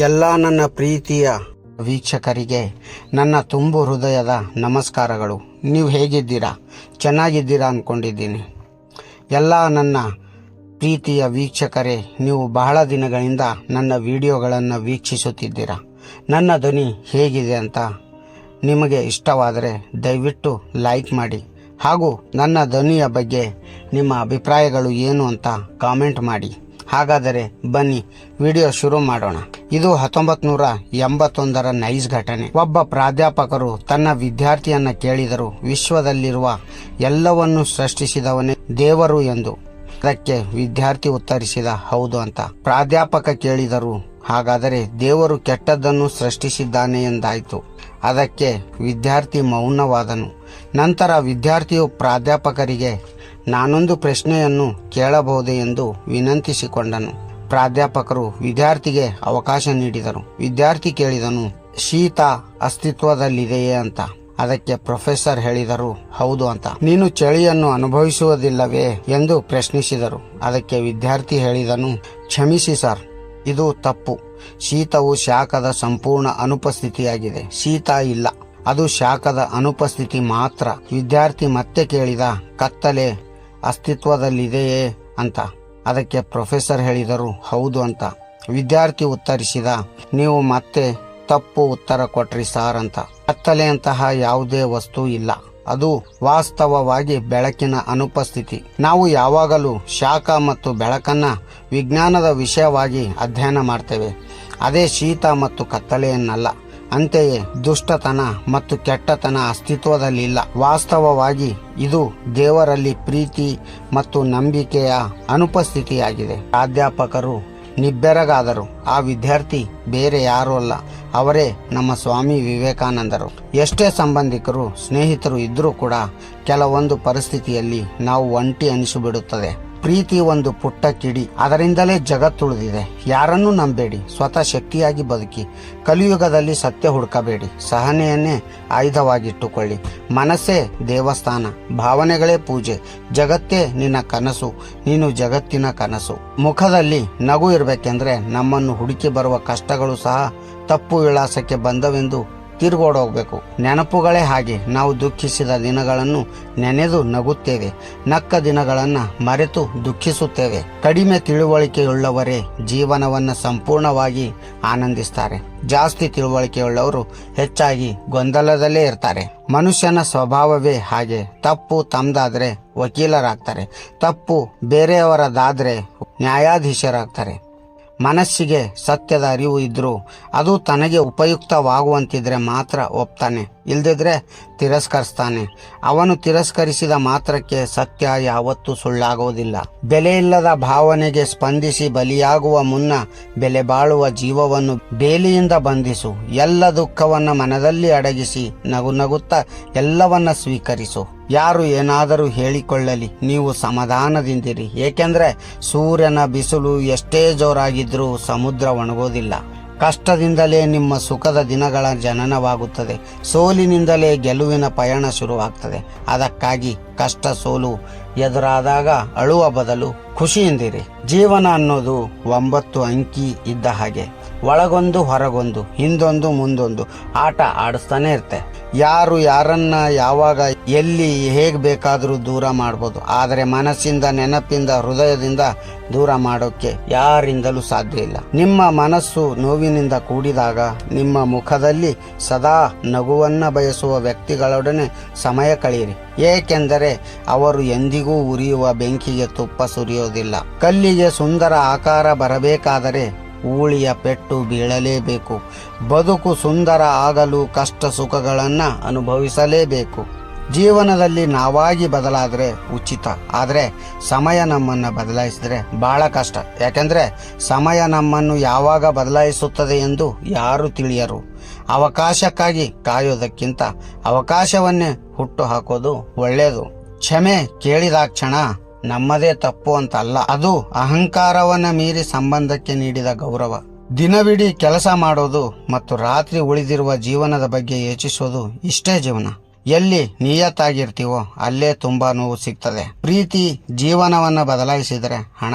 ಎಲ್ಲ ನನ್ನ ಪ್ರೀತಿಯ ವೀಕ್ಷಕರಿಗೆ ನನ್ನ ತುಂಬು ಹೃದಯದ ನಮಸ್ಕಾರಗಳು. ನೀವು ಹೇಗಿದ್ದೀರಾ? ಚೆನ್ನಾಗಿದ್ದೀರಾ ಅಂದ್ಕೊಂಡಿದ್ದೀನಿ ಎಲ್ಲ ನನ್ನ ಪ್ರೀತಿಯ ವೀಕ್ಷಕರೇ, ನೀವು ಬಹಳ ದಿನಗಳಿಂದ ನನ್ನ ವಿಡಿಯೋಗಳನ್ನು ವೀಕ್ಷಿಸುತ್ತಿದ್ದೀರಾ. ನನ್ನ ಧ್ವನಿ ಹೇಗಿದೆ ಅಂತ ನಿಮಗೆ ಇಷ್ಟವಾದರೆ ದಯವಿಟ್ಟು ಲೈಕ್ ಮಾಡಿ. ಹಾಗೂ ನನ್ನ ಧ್ವನಿಯ ಬಗ್ಗೆ ನಿಮ್ಮ ಅಭಿಪ್ರಾಯಗಳು ಏನು ಅಂತ ಕಾಮೆಂಟ್ ಮಾಡಿ. ಹಾಗಾದರೆ ಬನ್ನಿ, ವಿಡಿಯೋ ಶುರು ಮಾಡೋಣ. ಇದು ಹತ್ತೊಂಬತ್ ನೂರ ಎಂಬತ್ತೊಂದರ ನೈಸ್ ಘಟನೆ. ಒಬ್ಬ ಪ್ರಾಧ್ಯಾಪಕರು ತನ್ನ ವಿದ್ಯಾರ್ಥಿಯನ್ನ ಕೇಳಿದರು ವಿಶ್ವದಲ್ಲಿರುವ ಎಲ್ಲವನ್ನು ಸೃಷ್ಟಿಸಿದವನೇ ದೇವರು ಎಂದು. ಅದಕ್ಕೆ ವಿದ್ಯಾರ್ಥಿ ಉತ್ತರಿಸಿದ, ಹೌದು ಅಂತ. ಪ್ರಾಧ್ಯಾಪಕ ಕೇಳಿದರು, ಹಾಗಾದರೆ ದೇವರು ಕೆಟ್ಟದ್ದನ್ನು ಸೃಷ್ಟಿಸಿದ್ದಾನೆ ಎಂದಾಯಿತು. ಅದಕ್ಕೆ ವಿದ್ಯಾರ್ಥಿ ಮೌನವಾದನು. ನಂತರ ವಿದ್ಯಾರ್ಥಿಯು ಪ್ರಾಧ್ಯಾಪಕರಿಗೆ ನಾನೊಂದು ಪ್ರಶ್ನೆಯನ್ನು ಕೇಳಬಹುದೇ ಎಂದು ವಿನಂತಿಸಿಕೊಂಡನು. ಪ್ರಾಧ್ಯಾಪಕರು ವಿದ್ಯಾರ್ಥಿಗೆ ಅವಕಾಶ ನೀಡಿದರು. ವಿದ್ಯಾರ್ಥಿ ಕೇಳಿದನು, ಶೀತ ಅಸ್ತಿತ್ವದಲ್ಲಿದೆಯೇ ಅಂತ. ಅದಕ್ಕೆ ಪ್ರೊಫೆಸರ್ ಹೇಳಿದರು, ಹೌದು ಅಂತ. ನೀನು ಚಳಿಯನ್ನು ಅನುಭವಿಸುವುದಿಲ್ಲವೇ ಎಂದು ಪ್ರಶ್ನಿಸಿದರು. ಅದಕ್ಕೆ ವಿದ್ಯಾರ್ಥಿ ಹೇಳಿದನು, ಕ್ಷಮಿಸಿ ಸರ್, ಇದು ತಪ್ಪು. ಶೀತವು ಶಾಖದ ಸಂಪೂರ್ಣ ಅನುಪಸ್ಥಿತಿಯಾಗಿದೆ. ಶೀತ ಇಲ್ಲ. ಅದು ಶಾಖದ ಅನುಪಸ್ಥಿತಿ ಮಾತ್ರ. ವಿದ್ಯಾರ್ಥಿ ಮತ್ತೆ ಕೇಳಿದ, ಕತ್ತಲೆ ಅಸ್ತಿತ್ವದಲ್ಲಿದೆಯೇ ಅಂತ. ಅದಕ್ಕೆ ಪ್ರೊಫೆಸರ್ ಹೇಳಿದರು, ಹೌದು ಅಂತ. ವಿದ್ಯಾರ್ಥಿ ಉತ್ತರಿಸಿದ, ನೀವು ಮತ್ತೆ ತಪ್ಪು ಉತ್ತರ ಕೊಟ್ರಿ ಸಾರ್ ಅಂತ. ಕತ್ತಲೆಯಂತಹ ಯಾವುದೇ ವಸ್ತು ಇಲ್ಲ. ಅದು ವಾಸ್ತವವಾಗಿ ಬೆಳಕಿನ ಅನುಪಸ್ಥಿತಿ. ನಾವು ಯಾವಾಗಲೂ ಶಾಖ ಮತ್ತು ಬೆಳಕನ್ನ ವಿಜ್ಞಾನದ ವಿಷಯವಾಗಿ ಅಧ್ಯಯನ ಮಾಡ್ತೇವೆ. ಅದೇ ಶೀತ ಮತ್ತು ಕತ್ತಲೆಯನ್ನಲ್ಲ. ಅಂತೆಯೇ ದುಷ್ಟತನ ಮತ್ತು ಕೆಟ್ಟತನ ಅಸ್ತಿತ್ವದಲ್ಲಿಲ್ಲ. ವಾಸ್ತವವಾಗಿ ಇದು ದೇವರಲ್ಲಿ ಪ್ರೀತಿ ಮತ್ತು ನಂಬಿಕೆಯ ಅನುಪಸ್ಥಿತಿಯಾಗಿದೆ. ಪ್ರಾಧ್ಯಾಪಕರು ನಿಬ್ಬೆರಗಾದರು. ಆ ವಿದ್ಯಾರ್ಥಿ ಬೇರೆ ಯಾರೂ ಅಲ್ಲ, ಅವರೇ ನಮ್ಮ ಸ್ವಾಮಿ ವಿವೇಕಾನಂದರು. ಎಷ್ಟೇ ಸಂಬಂಧಿಕರು, ಸ್ನೇಹಿತರು ಇದ್ದರೂ ಕೂಡ ಕೆಲವೊಂದು ಪರಿಸ್ಥಿತಿಯಲ್ಲಿ ನಾವು ಒಂಟಿ ಅನಿಸಿಬಿಡುತ್ತದೆ. ಪ್ರೀತಿ ಒಂದು ಪುಟ್ಟ ಕಿಡಿ. ಅದರಿಂದಲೇ ಜಗತ್ತುಳಿದಿದೆ ಯಾರನ್ನೂ ನಂಬೇಡಿ. ಸ್ವತಃ ಶಕ್ತಿಯಾಗಿ ಬದುಕಿ. ಕಲಿಯುಗದಲ್ಲಿ ಸತ್ಯ ಹುಡುಕಬೇಡಿ. ಸಹನೆಯನ್ನೇ ಆಯುಧವಾಗಿಟ್ಟುಕೊಳ್ಳಿ. ಮನಸ್ಸೇ ದೇವಸ್ಥಾನ. ಭಾವನೆಗಳೇ ಪೂಜೆ. ಜಗತ್ತೇ ನಿನ್ನ ಕನಸು. ನೀನು ಜಗತ್ತಿನ ಕನಸು. ಮುಖದಲ್ಲಿ ನಗು ಇರಬೇಕೆಂದ್ರೆ ನಮ್ಮನ್ನು ಹುಡುಕಿ ಬರುವ ಕಷ್ಟಗಳು ಸಹ ತಪ್ಪು ವಿಳಾಸಕ್ಕೆ ಬಂದವೆಂದು ತಿರುಗೋಡೋಗ್ಬೇಕು. ನೆನಪುಗಳೇ ಹಾಗೆ, ನಾವು ದುಃಖಿಸಿದ ದಿನಗಳನ್ನು ನೆನೆದು ನಗುತ್ತೇವೆ. ನಕ್ಕ ದಿನಗಳನ್ನು ಮರೆತು ದುಃಖಿಸುತ್ತೇವೆ. ಕಡಿಮೆ ತಿಳುವಳಿಕೆಯುಳ್ಳವರೇ ಜೀವನವನ್ನು ಸಂಪೂರ್ಣವಾಗಿ ಆನಂದಿಸ್ತಾರೆ. ಜಾಸ್ತಿ ತಿಳುವಳಿಕೆಯುಳ್ಳವರು ಹೆಚ್ಚಾಗಿ ಗೊಂದಲದಲ್ಲೇ ಇರ್ತಾರೆ. ಮನುಷ್ಯನ ಸ್ವಭಾವವೇ ಹಾಗೆ, ತಪ್ಪು ತಮ್ದಾದ್ರೆ ವಕೀಲರಾಗ್ತಾರೆ. ತಪ್ಪು ಬೇರೆಯವರದಾದ್ರೆ ನ್ಯಾಯಾಧೀಶರಾಗ್ತಾರೆ. ಮನಸ್ಸಿಗೆ ಸತ್ಯದ ಅರಿವು ಇದ್ರೂ ಅದು ತನಗೆ ಉಪಯುಕ್ತವಾಗುವಂತಿದ್ರೆ ಮಾತ್ರ ಒಪ್ತಾನೆ. ಇಲ್ದಿದ್ರೆ ತಿರಸ್ಕರಿಸ್ತಾನೆ. ಅವನು ತಿರಸ್ಕರಿಸಿದ ಮಾತ್ರಕ್ಕೆ ಸತ್ಯ ಯಾವತ್ತೂ ಸುಳ್ಳಾಗುವುದಿಲ್ಲ ಬೆಲೆ ಇಲ್ಲದ ಭಾವನೆಗೆ ಸ್ಪಂದಿಸಿ ಬಲಿಯಾಗುವ ಮುನ್ನ ಬೆಲೆ ಬಾಳುವ ಜೀವವನ್ನು ಬೇಲಿಯಿಂದ ಬಂಧಿಸು. ಎಲ್ಲ ದುಃಖವನ್ನ ಮನದಲ್ಲಿ ಅಡಗಿಸಿ ನಗು ನಗುತ್ತಾ ಎಲ್ಲವನ್ನ ಸ್ವೀಕರಿಸು. ಯಾರು ಏನಾದರೂ ಹೇಳಿಕೊಳ್ಳಲಿ, ನೀವು ಸಮಾಧಾನದಿಂದಿರಿ. ಏಕೆಂದರೆ ಸೂರ್ಯನ ಬಿಸಿಲು ಎಷ್ಟೇ ಜೋರಾಗಿದ್ರೂ ಸಮುದ್ರ ಒಣಗೋದಿಲ್ಲ. ಕಷ್ಟದಿಂದಲೇ ನಿಮ್ಮ ಸುಖದ ದಿನಗಳ ಜನನವಾಗುತ್ತದೆ. ಸೋಲಿನಿಂದಲೇ ಗೆಲುವಿನ ಪಯಣ ಶುರುವಾಗ್ತದೆ. ಅದಕ್ಕಾಗಿ ಕಷ್ಟ ಸೋಲು ಎದುರಾದಾಗ ಅಳುವ ಬದಲು ಖುಷಿಯಿಂದಿರಿ. ಜೀವನ ಅನ್ನೋದು ಒಂಬತ್ತು ಅಂಕಿ ಇದ್ದ ಹಾಗೆ. ಒಳಗೊಂದು, ಹೊರಗೊಂದು, ಹಿಂದೊಂದು, ಮುಂದೊಂದು, ಆಟ ಆಡಿಸ್ತಾನೆ ಇರುತ್ತೆ ಯಾರು ಯಾರನ್ನ ಯಾವಾಗ, ಎಲ್ಲಿ, ಹೇಗೆ ಬೇಕಾದರೂ ದೂರ ಮಾಡ್ಬೋದು. ಆದರೆ ಮನಸ್ಸಿಂದ, ನೆನಪಿಂದ, ಹೃದಯದಿಂದ ದೂರ ಮಾಡೋಕ್ಕೆ ಯಾರಿಂದಲೂ ಸಾಧ್ಯ ಇಲ್ಲ. ನಿಮ್ಮ ಮನಸ್ಸು ನೋವಿನಿಂದ ಕೂಡಿದಾಗ, ನಿಮ್ಮ ಮುಖದಲ್ಲಿ ಸದಾ ನಗುವನ್ನ ಬಯಸುವ ವ್ಯಕ್ತಿಗಳೊಡನೆ ಸಮಯ ಕಳೆಯಿರಿ. ಏಕೆಂದರೆ ಅವರು ಎಂದಿಗೂ ಉರಿಯುವ ಬೆಂಕಿಗೆ ತುಪ್ಪ ಸುರಿಯೋದಿಲ್ಲ. ಕಲ್ಲಿಗೆ ಸುಂದರ ಆಕಾರ ಬರಬೇಕಾದರೆ ಊಳಿಯ ಪೆಟ್ಟು ಬೀಳಲೇಬೇಕು. ಬದುಕು ಸುಂದರ ಆಗಲು ಕಷ್ಟ ಸುಖಗಳನ್ನು ಅನುಭವಿಸಲೇಬೇಕು. ಜೀವನದಲ್ಲಿ ನಾವಾಗಿ ಬದಲಾದರೆ ಉಚಿತ. ಆದರೆ ಸಮಯ ನಮ್ಮನ್ನು ಬದಲಾಯಿಸಿದರೆ ಬಹಳ ಕಷ್ಟ. ಯಾಕೆಂದರೆ ಸಮಯ ನಮ್ಮನ್ನು ಯಾವಾಗ ಬದಲಾಯಿಸುತ್ತದೆ ಎಂದು ಯಾರು ತಿಳಿಯರು. ಅವಕಾಶಕ್ಕಾಗಿ ಕಾಯೋದಕ್ಕಿಂತ ಅವಕಾಶವನ್ನೇ ಹುಟ್ಟು ಹಾಕೋದು ಒಳ್ಳೆಯದು ಕ್ಷಮೆ ಕೇಳಿದಾಕ್ಷಣ ನಮ್ಮದೇ ತಪ್ಪು ಅಂತ ಅಲ್ಲ ಅದು ಅಹಂಕಾರವನ್ನ ಮೀರಿ ಸಂಬಂಧಕ್ಕೆ ನೀಡಿದ ಗೌರವ. ದಿನವಿಡೀ ಕೆಲಸ ಮಾಡೋದು ಮತ್ತು ರಾತ್ರಿ ಉಳಿದಿರುವ ಜೀವನದ ಬಗ್ಗೆ ಯೋಚಿಸೋದು ಇಷ್ಟೇ ಜೀವನ. ಎಲ್ಲಿ ನಿಯತ್ತಾಗಿರ್ತೀವೋ ಅಲ್ಲೇ ತುಂಬ ನೋವು ಸಿಗ್ತದೆ. ಪ್ರೀತಿ ಜೀವನವನ್ನು ಬದಲಾಯಿಸಿದರೆ ಹಣ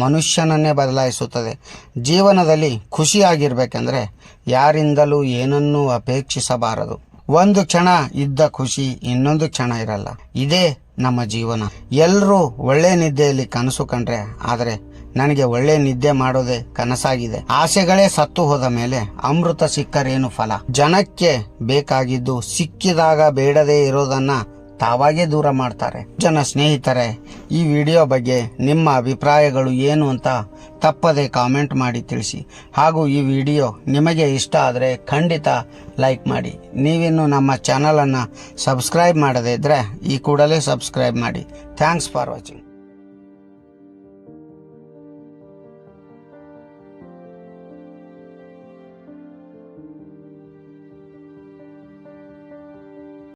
ಮನುಷ್ಯನನ್ನೇ ಬದಲಾಯಿಸುತ್ತದೆ. ಜೀವನದಲ್ಲಿ ಖುಷಿಯಾಗಿರ್ಬೇಕೆಂದ್ರೆ ಯಾರಿಂದಲೂ ಏನನ್ನೂ ಅಪೇಕ್ಷಿಸಬಾರದು. ಒಂದು ಕ್ಷಣ ಇದ್ದ ಖುಷಿ ಇನ್ನೊಂದು ಕ್ಷಣ ಇರಲ್ಲ. ಇದೇ ನಮ್ಮ ಜೀವನ. ಎಲ್ಲರೂ ಒಳ್ಳೆ ನಿದ್ದೆಯಲ್ಲಿ ಕನಸು ಕಂಡ್ರೆ, ಆದರೆ ನನಗೆ ಒಳ್ಳೆ ನಿದ್ದೆ ಮಾಡೋದೇ ಕನಸಾಗಿದೆ. ಆಸೆಗಳೇ ಸತ್ತು ಹೋದ ಮೇಲೆ ಅಮೃತ ಸಿಕ್ಕರೇನು ಫಲ? ಜನಕ್ಕೆ ಬೇಕಾಗಿದ್ದು ಸಿಕ್ಕಿದಾಗ ಬೇಡದೇ ಇರೋದನ್ನ ತಾವಾಗೇ ದೂರ ಮಾಡ್ತಾರೆ. ಜನ ಸ್ನೇಹಿತರೆ, ಈ ವಿಡಿಯೋ ಬಗ್ಗೆ ನಿಮ್ಮ ಅಭಿಪ್ರಾಯಗಳು ಏನು ಅಂತ ತಪ್ಪದೆ ಕಾಮೆಂಟ್ ಮಾಡಿ ತಿಳಿಸಿ. ಹಾಗೂ ಈ ವಿಡಿಯೋ ನಿಮಗೆ ಇಷ್ಟ ಆದರೆ ಖಂಡಿತ ಲೈಕ್ ಮಾಡಿ. ನೀವಿನ್ನು ನಮ್ಮ ಚಾನಲನ್ನು ಸಬ್ಸ್ಕ್ರೈಬ್ ಮಾಡದೇ ಇದ್ದರೆ ಈ ಕೂಡಲೇ ಸಬ್ಸ್ಕ್ರೈಬ್ ಮಾಡಿ. Thanks for watching.